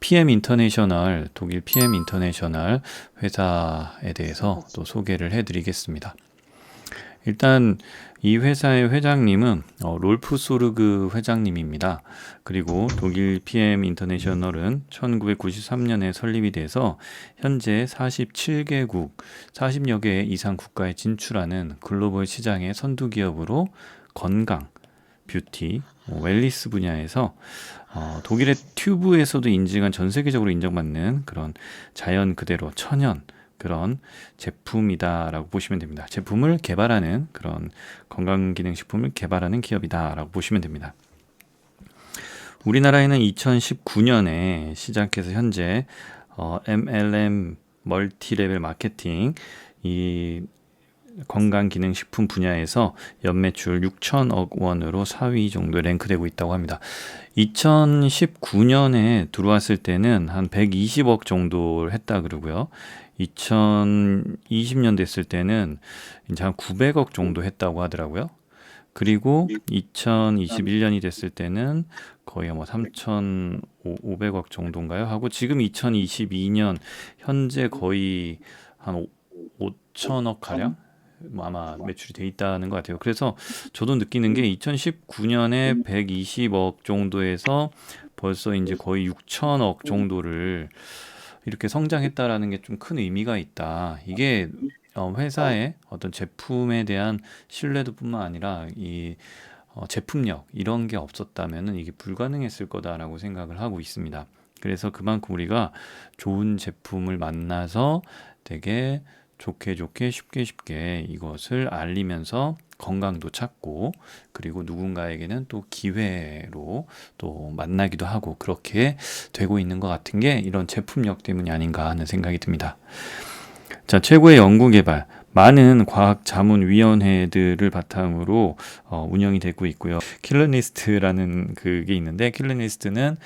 PM 인터내셔널 독일 PM 인터내셔널 회사에 대해서 또 소개를 해드리겠습니다. 일단 이 회사의 회장님은 어, 롤프 소르그 회장님입니다. 그리고 독일 PM 인터내셔널은 1993년에 설립이 돼서 현재 47개국 40여 개 이상 국가에 진출하는 글로벌 시장의 선두 기업으로 건강, 뷰티, 뭐 웰리스 분야에서 어, 독일의 튜브에서도 인증한 전 세계적으로 인정받는 그런 자연 그대로 천연 그런 제품이다라고 보시면 됩니다. 제품을 개발하는 그런 건강기능식품을 개발하는 기업이다라고 보시면 됩니다. 우리나라에는 2019년에 시작해서 현재 어, MLM 멀티레벨 마케팅 이 건강기능식품 분야에서 연매출 6천억 원으로 4위 정도 랭크되고 있다고 합니다. 2019년에 들어왔을 때는 한 120억 정도 했다 그러고요. 2020년 됐을 때는 이제 한 900억 정도 했다고 하더라고요. 그리고 2021년이 됐을 때는 거의 뭐 3,500억 정도인가요? 하고 지금 2022년 현재 거의 한 5천억 가량 뭐 아마 매출이 돼 있다는 것 같아요. 그래서 저도 느끼는 게 2019년에 120억 정도에서 벌써 이제 거의 6천억 정도를 이렇게 성장했다라는 게 좀 큰 의미가 있다. 이게 어, 회사의 어떤 제품에 대한 신뢰도뿐만 아니라 이 어, 제품력 이런 게 없었다면은 이게 불가능했을 거다라고 생각을 하고 있습니다. 그래서 그만큼 우리가 좋은 제품을 만나서 되게 좋게 좋게 쉽게 쉽게 이것을 알리면서 건강도 찾고 그리고 누군가에게는 또 기회로 또 만나기도 하고 그렇게 되고 있는 것 같은 게 이런 제품력 때문이 아닌가 하는 생각이 듭니다. 자, 최고의 연구 개발. 많은 과학 자문 위원회들을 바탕으로 어, 운영이 되고 있고요. 킬러니스트라는 그게 있는데 킬러니스트는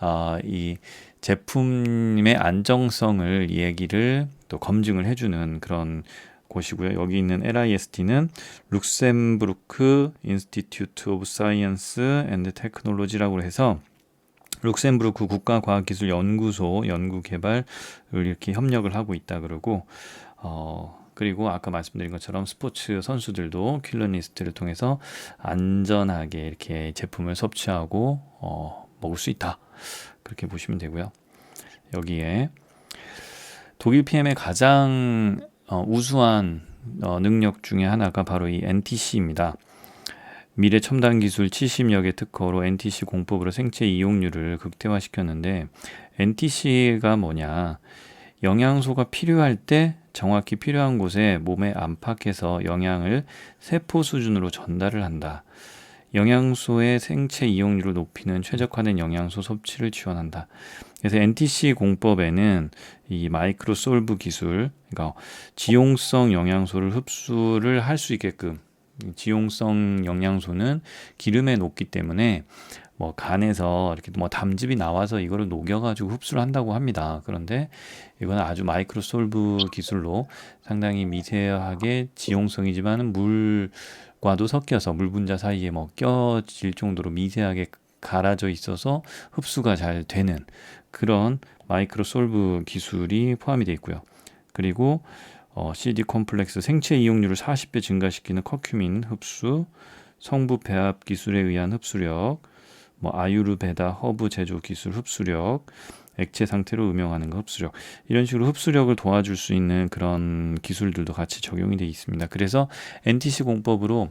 어, 이 제품의 안정성을 얘기를 또 검증을 해주는 그런 곳이고요. 여기 있는 LIST는 룩셈부르크 인스티튜트 오브 사이언스 앤드 테크놀로지라고 해서 룩셈부르크 국가과학기술연구소 연구개발을 이렇게 협력을 하고 있다 그러고 어 그리고 아까 말씀드린 것처럼 스포츠 선수들도 킬러니스트를 통해서 안전하게 이렇게 제품을 섭취하고 어 먹을 수 있다 그렇게 보시면 되고요. 여기에 독일 PM의 가장 어, 우수한 어, 능력 중에 하나가 바로 이 NTC입니다. 미래 첨단 기술 70여 개 특허로 NTC 공법으로 생체 이용률을 극대화시켰는데 NTC가 뭐냐? 영양소가 필요할 때 정확히 필요한 곳에 몸에 안팎에서 영양을 세포 수준으로 전달을 한다. 영양소의 생체 이용률을 높이는 최적화된 영양소 섭취를 지원한다. 그래서 NTC 공법에는 이 마이크로 솔브 기술, 그러니까 지용성 영양소를 흡수를 할 수 있게끔 지용성 영양소는 기름에 녹기 때문에 뭐 간에서 이렇게 뭐 담즙이 나와서 이거를 녹여가지고 흡수를 한다고 합니다. 그런데 이거는 아주 마이크로 솔브 기술로 상당히 미세하게 지용성이지만 물 과도 섞여서 물 분자 사이에 뭐 껴질 정도로 미세하게 갈아져 있어서 흡수가 잘 되는 그런 마이크로 솔브 기술이 포함이 되어 있고요. 그리고 어, CD 콤플렉스 생체 이용률을 40배 증가시키는 커큐민 흡수, 성부 배합 기술에 의한 흡수력, 뭐 아유르베다 허브 제조 기술 흡수력, 액체 상태로 음용하는 거 흡수력 이런 식으로 흡수력을 도와줄 수 있는 그런 기술들도 같이 적용이 되어 있습니다. 그래서 NTC 공법으로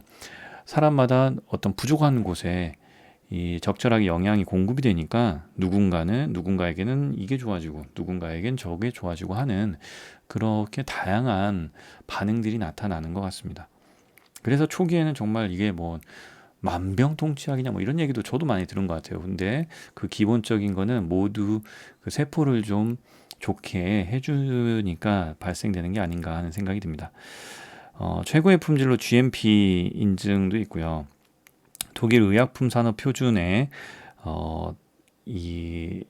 사람마다 어떤 부족한 곳에 이 적절하게 영양이 공급이 되니까 누군가는 누군가에게는 이게 좋아지고 누군가에겐 저게 좋아지고 하는 그렇게 다양한 반응들이 나타나는 것 같습니다. 그래서 초기에는 정말 이게 뭐 만병통치약이냐 뭐 이런 얘기도 저도 많이 들은 것 같아요. 근데 그 기본적인 거는 모두 그 세포를 좀 좋게 해주니까 발생되는 게 아닌가 하는 생각이 듭니다. 어, 최고의 품질로 GMP 인증도 있고요. 독일 의약품 산업 표준에 어, 이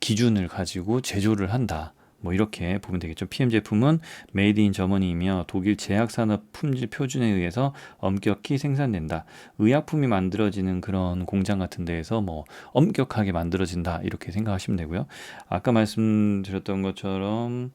기준을 가지고 제조를 한다. 뭐 이렇게 보면 되겠죠. PM 제품은 메이드 인 저머니이며 독일 제약산업 품질 표준에 의해서 엄격히 생산된다. 의약품이 만들어지는 그런 공장 같은 데에서 뭐 엄격하게 만들어진다. 이렇게 생각하시면 되고요. 아까 말씀드렸던 것처럼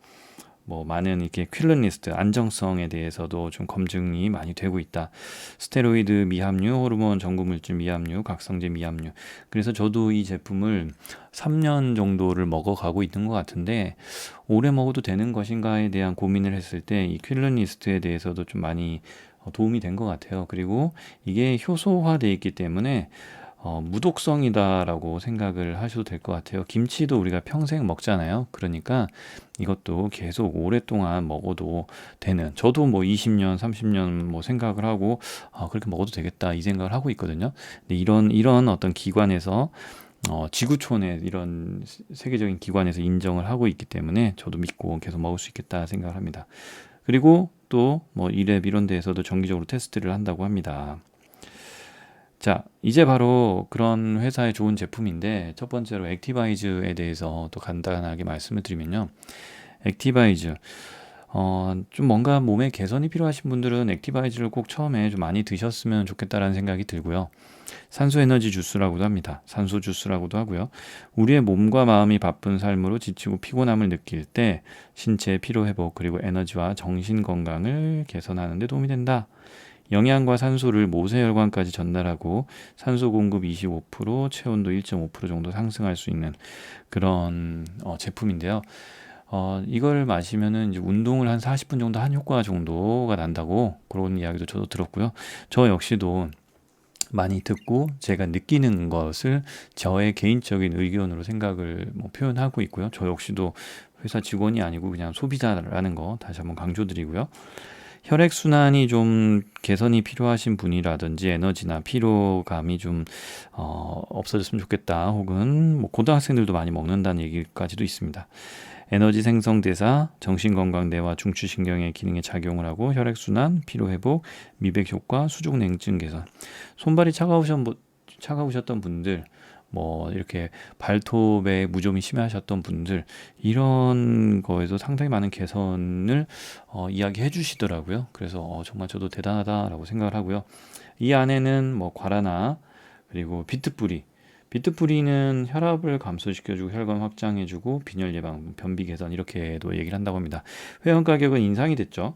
뭐 많은 이렇게 퀼런리스트 안정성에 대해서도 좀 검증이 많이 되고 있다. 스테로이드 미함류, 호르몬 전구 물질 미함류, 각성제 미함류. 그래서 저도 이 제품을 3년 정도를 먹어가고 있는 것 같은데 오래 먹어도 되는 것인가에 대한 고민을 했을 때 이 퀼런리스트에 대해서도 좀 많이 도움이 된 것 같아요. 그리고 이게 효소화돼 있기 때문에 어, 무독성이다라고 생각을 하셔도 될 것 같아요. 김치도 우리가 평생 먹잖아요. 그러니까 이것도 계속 오랫동안 먹어도 되는. 저도 뭐 20년, 30년 뭐 생각을 하고 아, 그렇게 먹어도 되겠다 이 생각을 하고 있거든요. 근데 이런 이런 어떤 기관에서 어, 지구촌의 이런 세계적인 기관에서 인정을 하고 있기 때문에 저도 믿고 계속 먹을 수 있겠다 생각을 합니다. 그리고 또 뭐 이랩 이런 데에서도 정기적으로 테스트를 한다고 합니다. 자, 이제 바로 그런 회사의 좋은 제품인데 첫 번째로 액티바이즈에 대해서 또 간단하게 말씀을 드리면요. 액티바이즈 어, 좀 뭔가 몸에 개선이 필요하신 분들은 액티바이즈를 꼭 처음에 좀 많이 드셨으면 좋겠다라는 생각이 들고요. 산소 에너지 주스라고도 합니다. 산소 주스라고도 하고요. 우리의 몸과 마음이 바쁜 삶으로 지치고 피곤함을 느낄 때 신체 피로 회복 그리고 에너지와 정신 건강을 개선하는 데 도움이 된다. 영양과 산소를 모세혈관까지 전달하고 산소 공급 25%, 체온도 1.5% 정도 상승할 수 있는 그런 어, 제품인데요. 어, 이걸 마시면은 이제 운동을 한 40분 정도 한 효과 정도가 난다고 그런 이야기도 저도 들었고요. 저 역시도 많이 듣고 제가 느끼는 것을 저의 개인적인 의견으로 생각을 뭐 표현하고 있고요. 저 역시도 회사 직원이 아니고 그냥 소비자라는 거 다시 한번 강조드리고요. 혈액 순환이 좀 개선이 필요하신 분이라든지 에너지나 피로감이 좀 어, 없어졌으면 좋겠다. 혹은 뭐 고등학생들도 많이 먹는다는 얘기까지도 있습니다. 에너지 생성 대사, 정신 건강 뇌와 중추 신경의 기능에 작용을 하고 혈액 순환, 피로 회복, 미백 효과, 수족 냉증 개선. 손발이 차가우셨 차가우셨던 분들 뭐 이렇게 발톱에 무좀이 심하셨던 분들 이런 거에서 상당히 많은 개선을 어, 이야기해 주시더라고요. 그래서 어, 정말 저도 대단하다라고 생각을 하고요. 이 안에는 뭐 과라나 그리고 비트뿌리 비트뿌리는 혈압을 감소시켜주고 혈관 확장해주고 빈혈 예방, 변비 개선 이렇게도 얘기를 한다고 합니다. 회원 가격은 인상이 됐죠.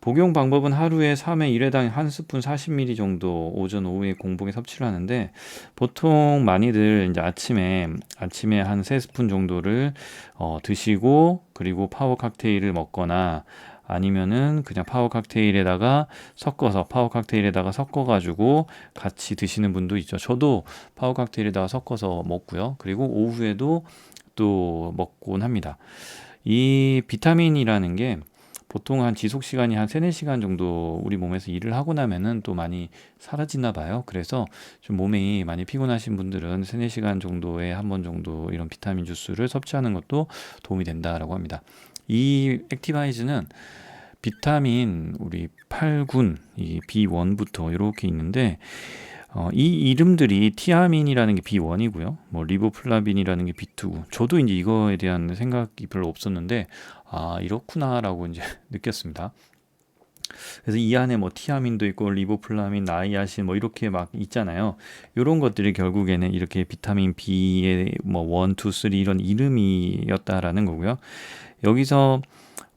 복용 방법은 하루에 3회 1회당 한 스푼 40ml 정도 오전 오후에 공복에 섭취를 하는데 보통 많이들 이제 아침에 아침에 한 3스푼 정도를 어, 드시고 그리고 파워 칵테일을 먹거나 아니면은 그냥 파워 칵테일에다가 섞어서 파워 칵테일에다가 섞어 가지고 같이 드시는 분도 있죠. 저도 파워 칵테일에다가 섞어서 먹고요. 그리고 오후에도 또 먹곤 합니다. 이 비타민이라는 게 보통 한 지속 시간이 한 3, 4시간 정도 우리 몸에서 일을 하고 나면은 또 많이 사라지나 봐요. 그래서 좀 몸이 많이 피곤하신 분들은 3, 4시간 정도에 한 번 정도 이런 비타민 주스를 섭취하는 것도 도움이 된다라고 합니다. 이 액티바이즈는 비타민 우리 8군 이 B1부터 이렇게 있는데 어, 이 이름들이 티아민이라는 게 B1이고요. 뭐 리보플라빈이라는 게 B2고. 저도 이제 이거에 대한 생각이 별로 없었는데 아, 이렇구나라고 이제 느꼈습니다. 그래서 이 안에 뭐 티아민도 있고 리보플라민, 나이아신 뭐 이렇게 막 있잖아요. 이런 것들이 결국에는 이렇게 비타민 B의 뭐 1, 2, 3 이런 이름이었다라는 거고요. 여기서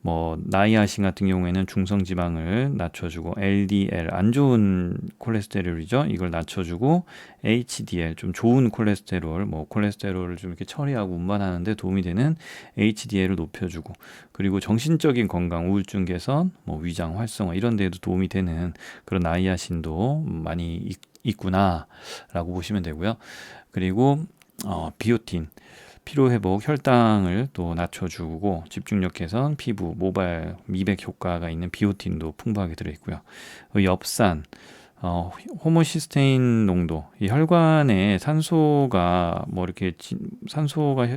뭐 나이아신 같은 경우에는 중성 지방을 낮춰주고 LDL 안 좋은 콜레스테롤이죠. 이걸 낮춰주고 HDL 좀 좋은 콜레스테롤 뭐 콜레스테롤을 좀 이렇게 처리하고 운반하는데 도움이 되는 HDL을 높여주고 그리고 정신적인 건강 우울증 개선 뭐 위장 활성화 이런 데에도 도움이 되는 그런 나이아신도 많이 있, 있구나라고 보시면 되고요. 그리고 어, 비오틴 피로 회복, 혈당을 또 낮춰주고 집중력 개선, 피부, 모발, 미백 효과가 있는 비오틴도 풍부하게 들어있고요. 엽산, 어, 호모시스테인 농도, 이 혈관에 산소가 뭐 이렇게 지, 산소가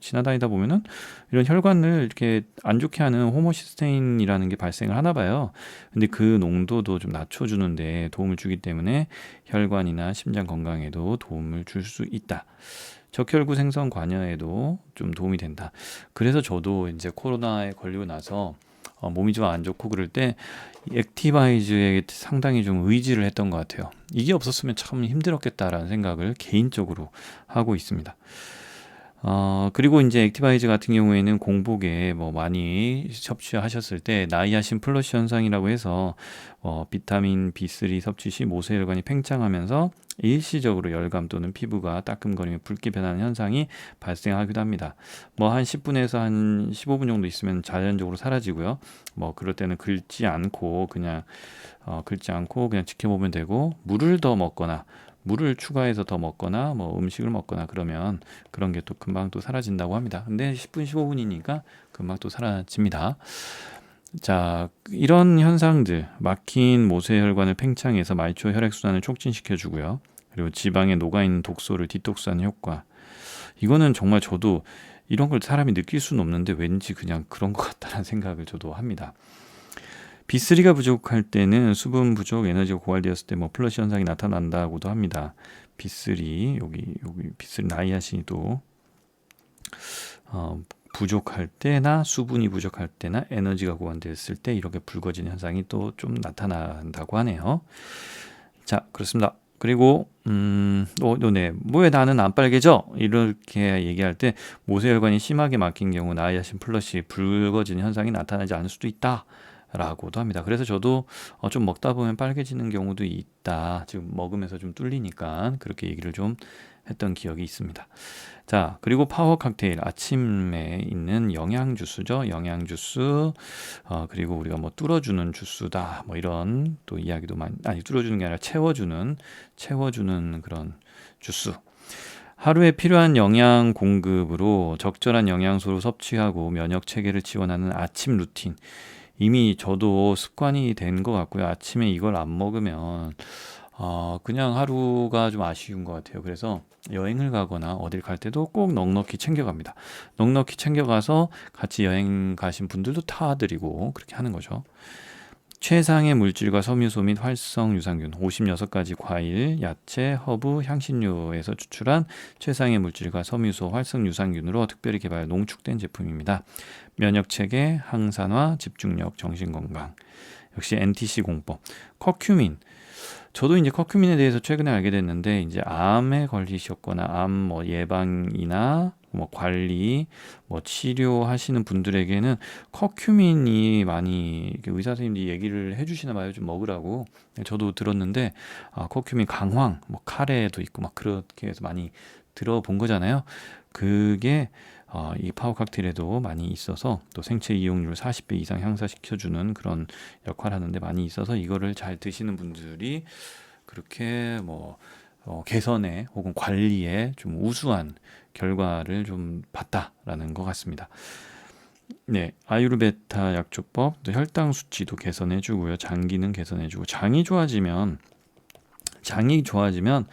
지나다니다 보면은 이런 혈관을 이렇게 안 좋게 하는 호모시스테인이라는 게 발생을 하나 봐요. 근데 그 농도도 좀 낮춰주는데 도움을 주기 때문에 혈관이나 심장 건강에도 도움을 줄 수 있다. 적혈구 생성 관여에도 좀 도움이 된다. 그래서 저도 이제 코로나에 걸리고 나서 어, 몸이 좀 안 좋고 그럴 때 액티바이즈에 상당히 좀 의지를 했던 것 같아요. 이게 없었으면 참 힘들었겠다라는 생각을 개인적으로 하고 있습니다. 어, 그리고 이제 액티바이즈 같은 경우에는 공복에 뭐 많이 섭취하셨을 때 나이아신 플러시 현상이라고 해서 어, 비타민 B3 섭취 시 모세혈관이 팽창하면서 일시적으로 열감 또는 피부가 따끔거리며 붉게 변하는 현상이 발생하기도 합니다. 뭐 한 10분에서 한 15분 정도 있으면 자연적으로 사라지고요. 뭐 그럴 때는 긁지 않고 그냥 어, 긁지 않고 그냥 지켜보면 되고 물을 더 먹거나 물을 추가해서 더 먹거나 뭐 음식을 먹거나 그러면 그런 게 또 금방 또 사라진다고 합니다. 근데 10분 15분이니까 금방 또 사라집니다. 자, 이런 현상들 막힌 모세혈관을 팽창해서 말초 혈액순환을 촉진시켜 주고요. 그리고 지방에 녹아 있는 독소를 디톡스하는 효과. 이거는 정말 저도 이런 걸 사람이 느낄 수는 없는데 왠지 그냥 그런 것 같다는 생각을 저도 합니다. B3가 부족할 때는 수분 부족, 에너지가 고갈되었을 때 뭐 플러시 현상이 나타난다고도 합니다. B3 여기 여기 B3 나이아신도 어, 부족할 때나 수분이 부족할 때나 에너지가 고갈되었을 때 이렇게 붉어지는 현상이 또 좀 나타난다고 하네요. 자 그렇습니다. 그리고 음, 어, 네, 뭐왜 나는 안 빨개져? 이렇게 얘기할 때 모세혈관이 심하게 막힌 경우 나이아신 플러시 붉어지는 현상이 나타나지 않을 수도 있다. 라고도 합니다. 그래서 저도 어, 좀 먹다 보면 빨개지는 경우도 있다. 지금 먹으면서 좀 뚫리니까 그렇게 얘기를 좀 했던 기억이 있습니다. 자, 그리고 파워 칵테일 아침에 있는 영양 주스죠. 영양 주스. 어, 그리고 우리가 뭐 뚫어주는 주스다. 뭐 이런 또 이야기도 많이 아니 뚫어주는 게 아니라 채워주는 채워주는 그런 주스. 하루에 필요한 영양 공급으로 적절한 영양소를 섭취하고 면역 체계를 지원하는 아침 루틴. 이미 저도 습관이 된 것 같고요. 아침에 이걸 안 먹으면 어, 그냥 하루가 좀 아쉬운 것 같아요. 그래서 여행을 가거나 어딜 갈 때도 꼭 넉넉히 챙겨갑니다. 넉넉히 챙겨가서 같이 여행 가신 분들도 타드리고 그렇게 하는 거죠. 최상의 물질과 섬유소 및 활성 유산균 56가지 과일, 야채, 허브, 향신료에서 추출한 최상의 물질과 섬유소, 활성 유산균으로 특별히 개발 농축된 제품입니다. 면역 체계, 항산화, 집중력, 정신 건강. 역시 NTC 공법. 커큐민 저도 이제 커큐민에 대해서 최근에 알게 됐는데 이제 암에 걸리셨거나 암 뭐 예방이나 뭐 관리, 뭐 치료하시는 분들에게는 커큐민이 많이 의사 선생님들이 얘기를 해주시나 봐요. 좀 먹으라고. 저도 들었는데 아, 커큐민 강황, 뭐 카레도 있고 막 그렇게 해서 많이 들어본 거잖아요. 그게 어, 이 파워 칵테일에도 많이 있어서 또 생체 이용률 40배 이상 향상시켜주는 그런 역할을 하는데 많이 있어서 이거를 잘 드시는 분들이 그렇게 뭐 어, 개선에 혹은 관리에 좀 우수한 결과를 좀 봤다라는 것 같습니다. 네, 아유르베타 약조법, 또 혈당 수치도 개선해주고요, 장 기능 개선해주고 장이 좋아지면 장이 좋아지면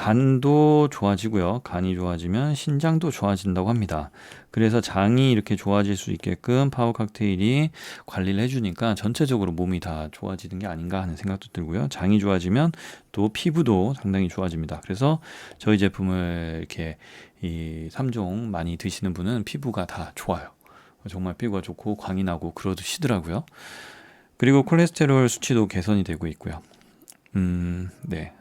간도 좋아지고요. 간이 좋아지면 신장도 좋아진다고 합니다. 그래서 장이 이렇게 좋아질 수 있게끔 파워 칵테일이 관리를 해주니까 전체적으로 몸이 다 좋아지는 게 아닌가 하는 생각도 들고요. 장이 좋아지면 또 피부도 상당히 좋아집니다. 그래서 저희 제품을 이렇게 이 3종 많이 드시는 분은 피부가 다 좋아요. 정말 피부가 좋고 광이 나고 그러시더라고요. 그리고 콜레스테롤 수치도 개선이 되고 있고요. 음, 네.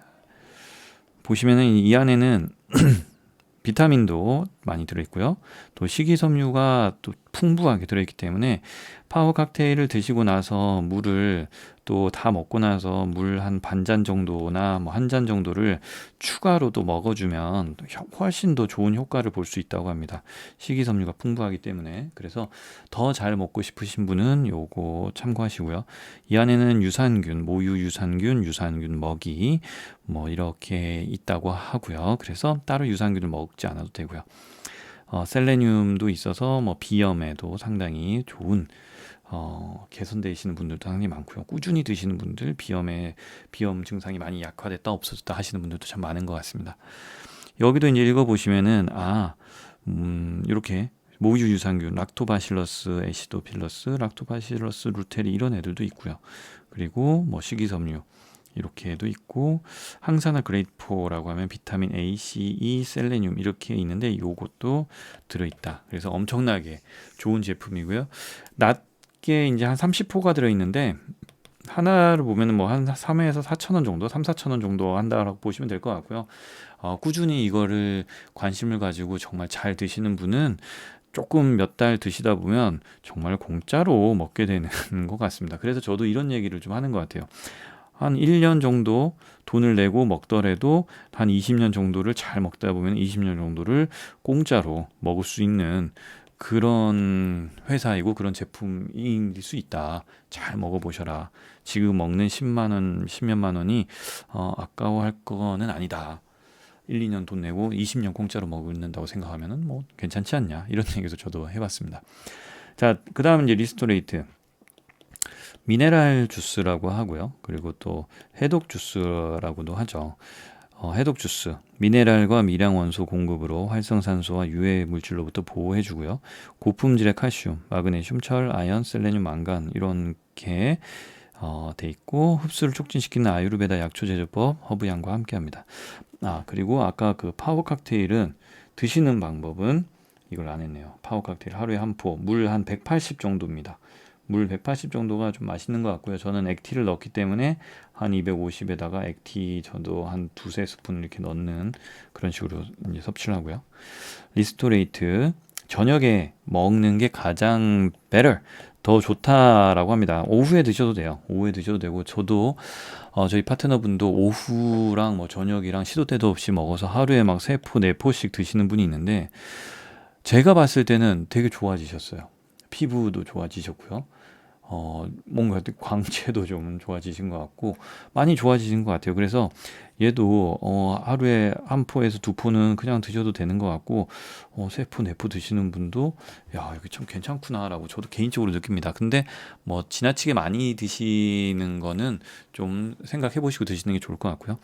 보시면은 이 안에는 비타민도 많이 들어있고요. 또 식이섬유가 또 풍부하게 들어있기 때문에 파워 칵테일을 드시고 나서 물을 또 다 먹고 나서 물 한 반 잔 정도나 뭐 한 잔 정도를 추가로 또 먹어주면 훨씬 더 좋은 효과를 볼 수 있다고 합니다. 식이섬유가 풍부하기 때문에 그래서 더 잘 먹고 싶으신 분은 요거 참고하시고요. 이 안에는 유산균, 모유 유산균, 유산균 먹이 뭐 이렇게 있다고 하고요. 그래서 따로 유산균을 먹지 않아도 되고요. 어, 셀레늄도 있어서 뭐 비염에도 상당히 좋은 어, 개선되시는 분들도 상당히 많고요. 꾸준히 드시는 분들, 비염에 비염 증상이 많이 약화됐다 없어졌다 하시는 분들도 참 많은 것 같습니다. 여기도 이제 읽어 보시면은 아, 음, 이렇게 모유 유산균, 락토바실러스 에시도필러스, 락토바실러스 루테리 이런 애들도 있고요. 그리고 뭐 식이섬유, 이렇게도 있고 항산화 그레이트4라고 하면 비타민 A, C, E, 셀레늄 이렇게 있는데 요것도 들어있다. 그래서 엄청나게 좋은 제품이고요. 낮게 이제 한 30호가 들어있는데 하나를 보면은 뭐 한 3회에서 4천 원 정도, 3, 4천 원 정도 한다라고 보시면 될 것 같고요. 어, 꾸준히 이거를 관심을 가지고 정말 잘 드시는 분은 조금 몇 달 드시다 보면 정말 공짜로 먹게 되는 것 같습니다. 그래서 저도 이런 얘기를 좀 하는 것 같아요. 한 1년 정도 돈을 내고 먹더라도 한 20년 정도를 잘 먹다 보면 20년 정도를 공짜로 먹을 수 있는 그런 회사이고 그런 제품일 수 있다. 잘 먹어보셔라. 지금 먹는 10만 원, 10몇만 원이 어, 아까워할 거는 아니다. 1, 2년 돈 내고 20년 공짜로 먹는다고 생각하면은 뭐 괜찮지 않냐 이런 얘기도 저도 해봤습니다. 자, 그 다음 이제 리스토레이트 미네랄 주스라고 하고요. 그리고 또 해독 주스라고도 하죠. 어, 해독 주스 미네랄과 미량 원소 공급으로 활성산소와 유해 물질로부터 보호해주고요. 고품질의 칼슘, 마그네슘, 철, 아연, 셀레늄, 망간 이렇게 어, 돼 있고 흡수를 촉진시키는 아유르베다 약초 제조법 허브향과 함께합니다. 아 그리고 아까 그 파워 칵테일은 드시는 방법은 이걸 안 했네요. 파워 칵테일 하루에 한 포, 물 한 180 정도입니다. 물 180 정도가 좀 맛있는 것 같고요. 저는 액티를 넣기 때문에 한 250에다가 액티 저도 한 두세 스푼 이렇게 넣는 그런 식으로 이제 섭취를 하고요. 리스토레이트 저녁에 먹는 게 가장 better 더 좋다라고 합니다. 오후에 드셔도 돼요. 오후에 드셔도 되고 저도 어, 저희 파트너분도 오후랑 뭐 저녁이랑 시도 때도 없이 먹어서 하루에 막 세 포, 네 포씩 드시는 분이 있는데 제가 봤을 때는 되게 좋아지셨어요. 피부도 좋아지셨고요. 어, 뭔가 광채도 좀 좋아지신 것 같고 많이 좋아지신 것 같아요. 그래서 얘도 어, 하루에 한 포에서 두 포는 그냥 드셔도 되는 것 같고 어, 세 포, 네포 드시는 분도 야 이거 참 괜찮구나라고 저도 개인적으로 느낍니다. 근데 뭐 지나치게 많이 드시는 거는 좀 생각해 보시고 드시는 게 좋을 것 같고요.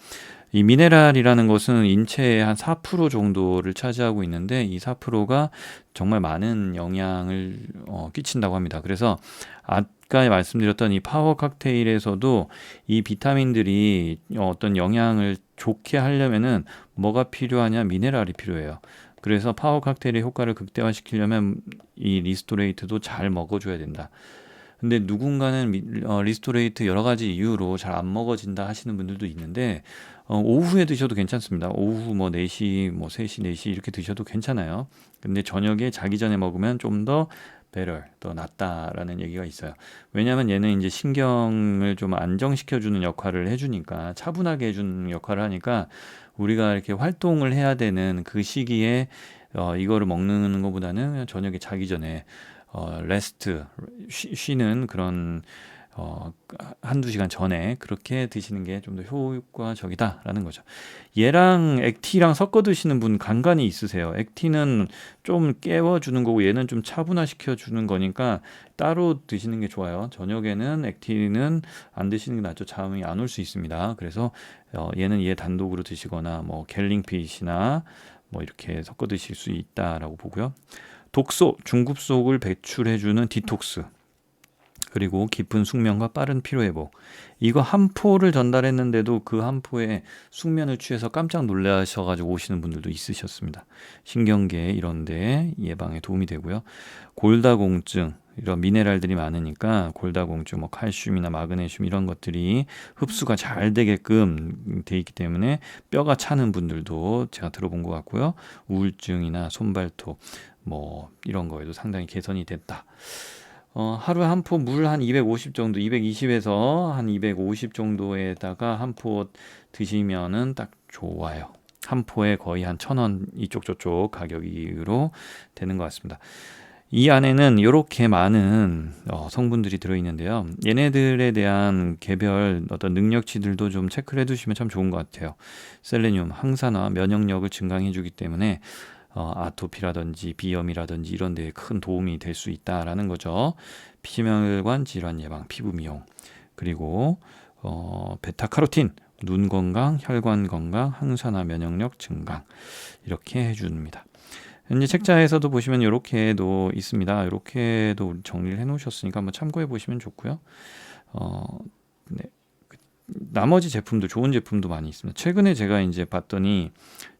이 미네랄이라는 것은 인체의 한 4% 정도를 차지하고 있는데 이 4%가 정말 많은 영향을 어, 끼친다고 합니다. 그래서 아 까 말씀드렸던 이 파워 칵테일에서도 이 비타민들이 어떤 영향을 좋게 하려면은 뭐가 필요하냐 미네랄이 필요해요. 그래서 파워 칵테일의 효과를 극대화시키려면 이 리스토레이트도 잘 먹어줘야 된다. 근데 누군가는 미, 어, 리스토레이트 여러 가지 이유로 잘 안 먹어진다 하시는 분들도 있는데 어, 오후에 드셔도 괜찮습니다. 오후 뭐 4시, 뭐 3시, 4시 이렇게 드셔도 괜찮아요. 근데 저녁에 자기 전에 먹으면 좀 더 better, 더 낫다라는 얘기가 있어요. 왜냐하면 얘는 이제 신경을 좀 안정시켜주는 역할을 해주니까 차분하게 해주는 역할을 하니까 우리가 이렇게 활동을 해야 되는 그 시기에 어, 이거를 먹는 것보다는 저녁에 자기 전에 어, 레스트 쉬, 쉬는 그런 어, 한두 시간 전에 그렇게 드시는 게 좀 더 효과적이다라는 거죠. 얘랑 액티랑 섞어 드시는 분 간간이 있으세요. 액티는 좀 깨워주는 거고 얘는 좀 차분화시켜 주는 거니까 따로 드시는 게 좋아요. 저녁에는 액티는 안 드시는 게 낫죠. 잠이 안 올 수 있습니다. 그래서 어, 얘는 얘 단독으로 드시거나 뭐 갤링핏이나 뭐 이렇게 섞어 드실 수 있다라고 보고요. 독소, 중급속을 배출해주는 디톡스. 그리고 깊은 숙면과 빠른 피로 회복. 이거 한 포를 전달했는데도 그 한 포에 숙면을 취해서 깜짝 놀라셔가지고 오시는 분들도 있으셨습니다. 신경계 이런데 예방에 도움이 되고요. 골다공증 이런 미네랄들이 많으니까 골다공증, 뭐 칼슘이나 마그네슘 이런 것들이 흡수가 잘 되게끔 돼 있기 때문에 뼈가 차는 분들도 제가 들어본 것 같고요. 우울증이나 손발톱 뭐 이런 거에도 상당히 개선이 됐다. 어, 하루에 한 포 물 한 250 정도, 220에서 한 250 정도에다가 한 포 드시면은 딱 좋아요. 한 포에 거의 한 천 원 이쪽 저쪽 가격으로 되는 것 같습니다. 이 안에는 이렇게 많은 어, 성분들이 들어있는데요. 얘네들에 대한 개별 어떤 능력치들도 좀 체크를 해두시면 참 좋은 것 같아요. 셀레늄, 항산화, 면역력을 증강해주기 때문에 어, 아토피라든지 비염이라든지 이런 데에 큰 도움이 될 수 있다라는 거죠. 피지혈관 질환 예방, 피부 미용, 그리고 어, 베타카로틴, 눈 건강, 혈관 건강, 항산화 면역력 증강 이렇게 해줍니다. 현재 책자에서도 보시면 이렇게도 있습니다. 이렇게도 정리를 해놓으셨으니까 한번 참고해 보시면 좋고요. 어, 네. 나머지 제품도 좋은 제품도 많이 있습니다. 최근에 제가 이제 봤더니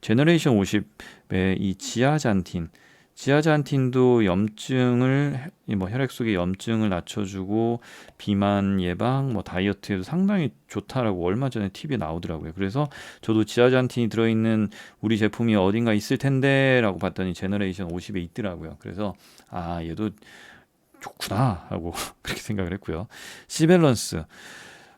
제너레이션 50의 이 지아잔틴 지아잔틴도 염증을 해- 뭐 혈액 속의 염증을 낮춰주고 비만 예방 뭐 다이어트에도 상당히 좋다라고 얼마 전에 TV에 나오더라고요. 그래서 저도 지아잔틴이 들어있는 우리 제품이 어딘가 있을 텐데라고 봤더니 제너레이션 50에 있더라고요. 그래서 아 얘도 좋구나 하고 그렇게 생각을 했고요. 시밸런스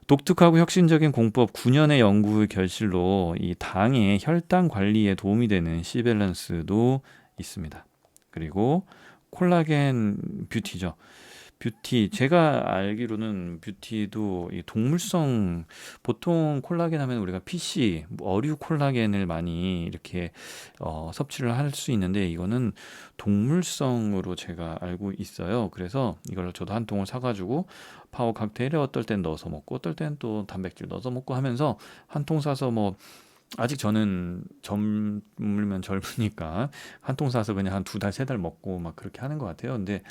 독특하고 혁신적인 공법 9년의 연구의 결실로 이 당의 혈당 관리에 도움이 되는 시밸런스도 있습니다. 그리고 콜라겐 뷰티죠. 뷰티 제가 알기로는 뷰티도 이 동물성 보통 콜라겐 하면 우리가 PC 뭐 어류 콜라겐을 많이 이렇게 어, 섭취를 할 수 있는데 이거는 동물성으로 제가 알고 있어요. 그래서 이걸 저도 한 통을 사가지고 파워 칵테일에 어떨 땐 넣어서 먹고 어떨 땐 또 단백질 넣어서 먹고 하면서 한 통 사서 뭐 아직 저는 젊으면 젊으니까 한 통 사서 그냥 한 두 달, 세 달 먹고 막 그렇게 하는 것 같아요. 근데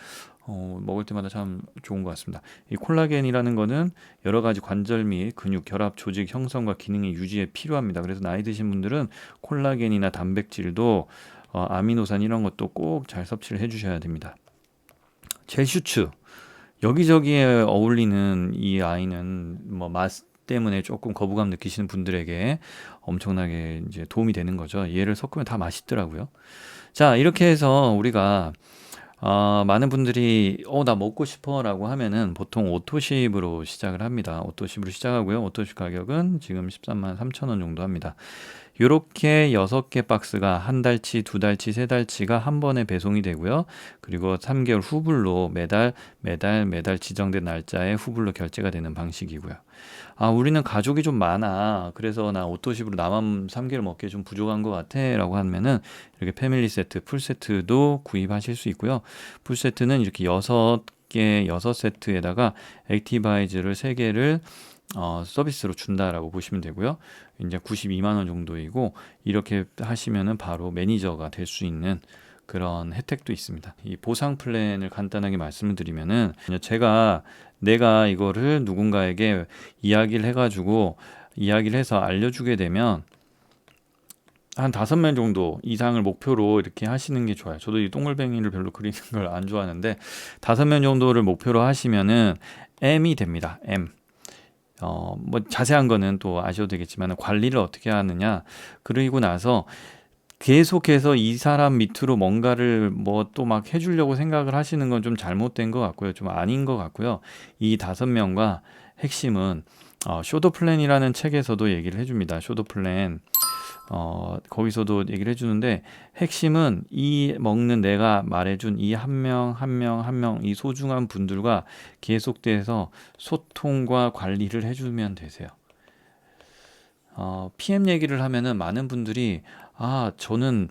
어, 먹을 때마다 참 좋은 것 같습니다. 이 콜라겐이라는 거는 여러 가지 관절 및 근육, 결합, 조직 형성과 기능의 유지에 필요합니다. 그래서 나이 드신 분들은 콜라겐이나 단백질도 어, 아미노산 이런 것도 꼭 잘 섭취를 해주셔야 됩니다. 젤슈츠 여기저기에 어울리는 이 아이는 뭐맛 때문에 조금 거부감 느끼시는 분들에게 엄청나게 이제 도움이 되는 거죠. 얘를 섞으면 다 맛있더라고요. 자, 이렇게 해서 우리가 어, 많은 분들이 어, 나 먹고 싶어라고 하면은 보통 오토십으로 시작을 합니다. 오토십으로 시작하고요. 오토십 가격은 지금 13만 3천 원 정도 합니다. 요렇게 여섯 개 박스가 한 달치, 두 달치, 세 달치가 한 번에 배송이 되고요. 그리고 3개월 후불로 매달 매달 매달 지정된 날짜에 후불로 결제가 되는 방식이고요. 아, 우리는 가족이 좀 많아. 그래서 나 오토십으로 나만 3개월 먹기에 좀 부족한 것 같아. 라고 하면은 이렇게 패밀리 세트, 풀 세트도 구입하실 수 있고요. 풀 세트는 이렇게 여섯 개, 여섯 세트에다가 액티바이즈를 세 개를 어, 서비스로 준다라고 보시면 되고요. 이제 92만 원 정도이고 이렇게 하시면은 바로 매니저가 될 수 있는 그런 혜택도 있습니다. 이 보상 플랜을 간단하게 말씀을 드리면은 제가 내가 이거를 누군가에게 이야기를 해가지고 이야기를 해서 알려주게 되면 한 다섯 명 정도 이상을 목표로 이렇게 하시는 게 좋아요. 저도 이 동글뱅이를 별로 그리는 걸 안 좋아하는데 다섯 명 정도를 목표로 하시면은 M이 됩니다. M. 어, 뭐 자세한 거는 또 아셔도 되겠지만 관리를 어떻게 하느냐. 그리고 나서 계속해서 이 사람 밑으로 뭔가를 뭐 또 막 해주려고 생각을 하시는 건 좀 잘못된 것 같고요. 좀 아닌 것 같고요. 이 다섯 명과 핵심은 어, 쇼도 플랜이라는 책에서도 얘기를 해줍니다. 쇼도 플랜. 어, 거기서도 얘기를 해주는데 핵심은 이 먹는 내가 말해준 이 한 명, 한 명, 한 명, 이 소중한 분들과 계속돼서 소통과 관리를 해주면 되세요. 어, PM 얘기를 하면은 많은 분들이 아, 저는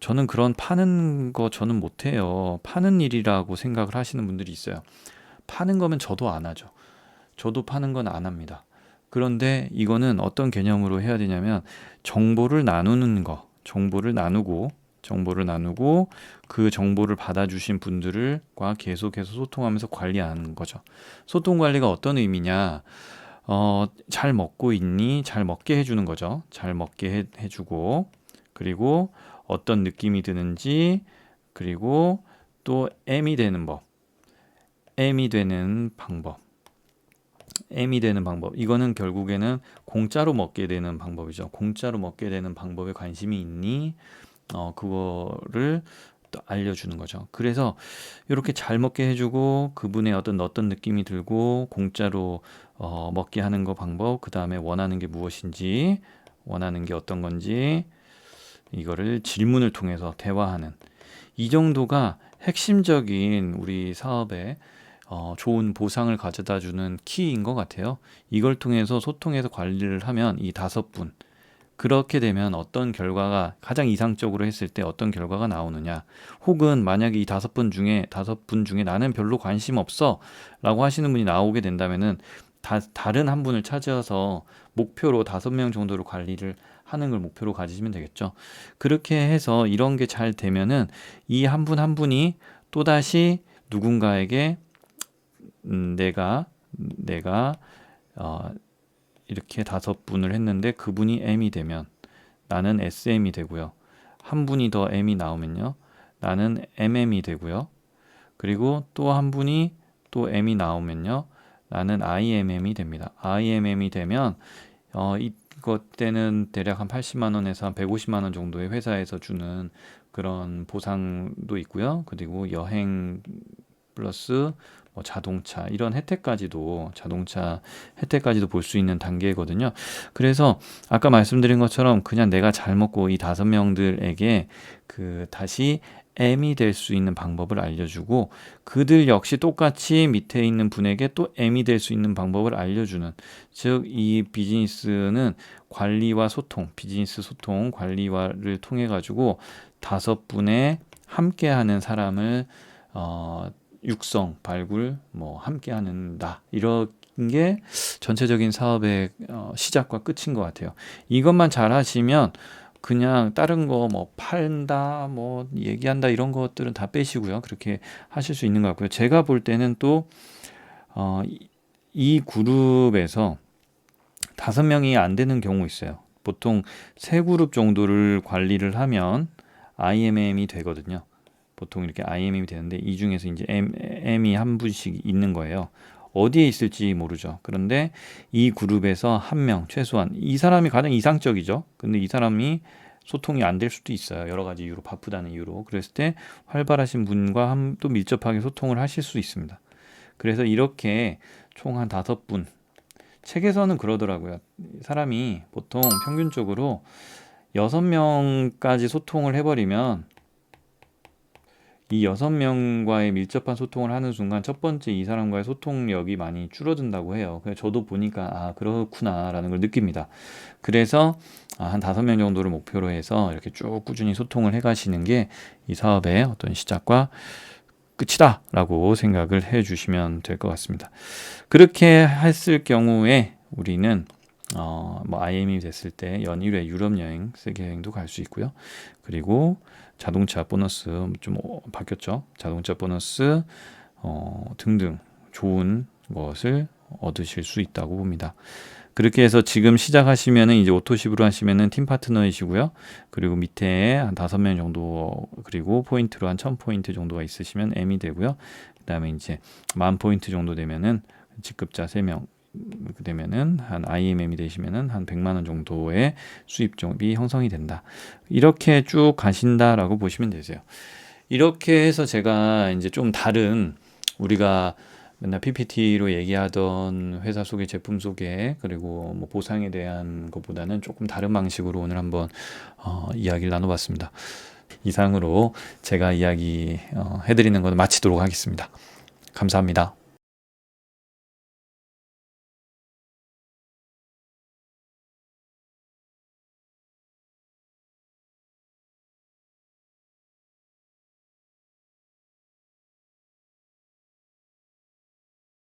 저는 그런 파는 거 저는 못 해요. 파는 일이라고 생각을 하시는 분들이 있어요. 파는 거면 저도 안 하죠. 저도 파는 건 안 합니다. 그런데 이거는 어떤 개념으로 해야 되냐면 정보를 나누는 거, 정보를 나누고 정보를 나누고 그 정보를 받아주신 분들과 계속해서 소통하면서 관리하는 거죠. 소통 관리가 어떤 의미냐? 어, 잘 먹고 있니? 잘 먹게 해주는 거죠. 잘 먹게 해, 해주고 그리고 어떤 느낌이 드는지 그리고 또 M이 되는 법, M이 되는 방법. M이 되는 방법. 이거는 결국에는 공짜로 먹게 되는 방법이죠. 공짜로 먹게 되는 방법에 관심이 있니? 어, 그거를 또 알려주는 거죠. 그래서 이렇게 잘 먹게 해주고 그분의 어떤 어떤 느낌이 들고 공짜로 어, 먹게 하는 거 방법, 그 다음에 원하는 게 무엇인지, 원하는 게 어떤 건지, 이거를 질문을 통해서 대화하는 이 정도가 핵심적인 우리 사업의 어, 좋은 보상을 가져다 주는 키인 것 같아요. 이걸 통해서 소통해서 관리를 하면 이 다섯 분 그렇게 되면 어떤 결과가 가장 이상적으로 했을 때 어떤 결과가 나오느냐 혹은 만약에 이 다섯 분 중에 다섯 분 중에 나는 별로 관심 없어 라고 하시는 분이 나오게 된다면은 다, 다른 한 분을 찾아서 목표로 다섯 명 정도로 관리를 하는 걸 목표로 가지시면 되겠죠. 그렇게 해서 이런 게 잘 되면은 이 한분한 분이 또다시 누군가에게 음, 내가 내가 어, 이렇게 다섯 분을 했는데 그분이 M이 되면 나는 SM이 되고요. 한 분이 더 M이 나오면요. 나는 MM이 되고요. 그리고 또 한 분이 또 M이 나오면요. 나는 IMM이 됩니다. IMM이 되면 어 이 것 때는 대략 한 80만 원에서 한 150만 원 정도의 회사에서 주는 그런 보상도 있고요. 그리고 여행 플러스 뭐 자동차 이런 혜택까지도 자동차 혜택까지도 볼 수 있는 단계거든요. 그래서 아까 말씀드린 것처럼 그냥 내가 잘 먹고 이 다섯 명들에게 그 다시 M이 될 수 있는 방법을 알려주고 그들 역시 똑같이 밑에 있는 분에게 또 M이 될 수 있는 방법을 알려주는 즉 이 비즈니스는 관리와 소통 비즈니스 소통 관리와를 통해 가지고 다섯 분의 함께하는 사람을 어 육성, 발굴, 뭐 함께 하는다. 이런 게 전체적인 사업의 어, 시작과 끝인 것 같아요. 이것만 잘 하시면 그냥 다른 거 뭐 팔다, 뭐 얘기한다 이런 것들은 다 빼시고요. 그렇게 하실 수 있는 것 같고요. 제가 볼 때는 또 어, 이, 이 그룹에서 다섯 명이 안 되는 경우 있어요. 보통 세 그룹 정도를 관리를 하면 IMM이 되거든요. 보통 이렇게 IMM이 되는데 이 중에서 이제 M, M이 한 분씩 있는 거예요. 어디에 있을지 모르죠. 그런데 이 그룹에서 한 명 최소한 이 사람이 가장 이상적이죠. 근데 이 사람이 소통이 안 될 수도 있어요. 여러 가지 이유로 바쁘다는 이유로. 그랬을 때 활발하신 분과 한, 또 밀접하게 소통을 하실 수 있습니다. 그래서 이렇게 총 한 다섯 분 책에서는 그러더라고요. 사람이 보통 평균적으로 여섯 명까지 소통을 해버리면 이 여섯 명과의 밀접한 소통을 하는 순간 첫 번째 이 사람과의 소통력이 많이 줄어든다고 해요. 저도 보니까 아 그렇구나라는 걸 느낍니다. 그래서 아, 한 다섯 명 정도를 목표로 해서 이렇게 쭉 꾸준히 소통을 해가시는 게 이 사업의 어떤 시작과 끝이다라고 생각을 해주시면 될 것 같습니다. 그렇게 했을 경우에 우리는 어, 뭐 IM이 됐을 때 연일회 유럽 여행, 세계 여행도 갈 수 있고요. 그리고 자동차 보너스 좀 어, 바뀌었죠. 자동차 보너스 어, 등등 좋은 것을 얻으실 수 있다고 봅니다. 그렇게 해서 지금 시작하시면은 이제 오토십으로 하시면은 팀 파트너이시고요. 그리고 밑에 한 다섯 명 정도 그리고 포인트로 한 천 포인트 정도가 있으시면 M이 되고요. 그다음에 이제 만 포인트 정도 되면은 직급자 세명 되면은 한 IMM이 되시면은 한 100만 원 정도의 수입점이 형성이 된다. 이렇게 쭉 가신다라고 보시면 되세요. 이렇게 해서 제가 이제 좀 다른 우리가 맨날 PPT로 얘기하던 회사 소개, 제품 소개, 그리고 뭐 보상에 대한 것보다는 조금 다른 방식으로 오늘 한번 어, 이야기를 나눠봤습니다. 이상으로 제가 이야기 어, 해드리는 것을 마치도록 하겠습니다. 감사합니다.